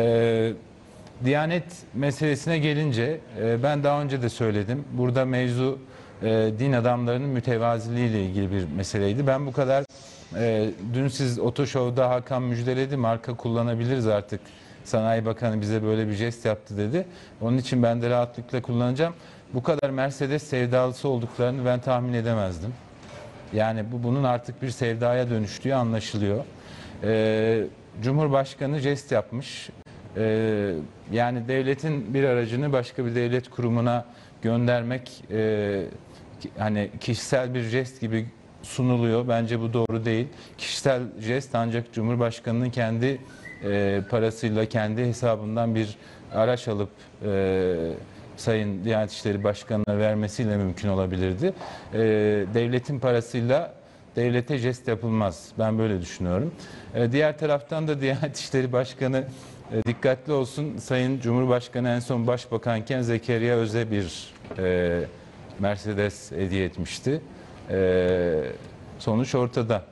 Ee, Diyanet meselesine gelince e, ben daha önce de söyledim. Burada mevzu e, din adamlarının mütevaziliği ile ilgili bir meseleydi. Ben bu kadar e, dün siz Otoshow'da Hakan müjdeledi marka kullanabiliriz artık. Sanayi Bakanı bize böyle bir jest yaptı dedi. Onun için ben de rahatlıkla kullanacağım. Bu kadar Mercedes sevdalısı olduklarını ben tahmin edemezdim. Yani bu bunun artık bir sevdaya dönüştüğü anlaşılıyor. Ee, Cumhurbaşkanı jest yapmış. Ee, yani devletin bir aracını başka bir devlet kurumuna göndermek e, hani kişisel bir jest gibi sunuluyor. Bence bu doğru değil. Kişisel jest ancak Cumhurbaşkanı'nın kendi e, parasıyla kendi hesabından bir araç alıp e, Sayın Diyanet İşleri Başkanı'na vermesiyle mümkün olabilirdi. Ee, devletin parasıyla devlete jest yapılmaz. Ben böyle düşünüyorum. Ee, diğer taraftan da Diyanet İşleri Başkanı e, dikkatli olsun. Sayın Cumhurbaşkanı en son başbakanken Zekeriya Öz'e bir e, Mercedes hediye etmişti. E, sonuç ortada.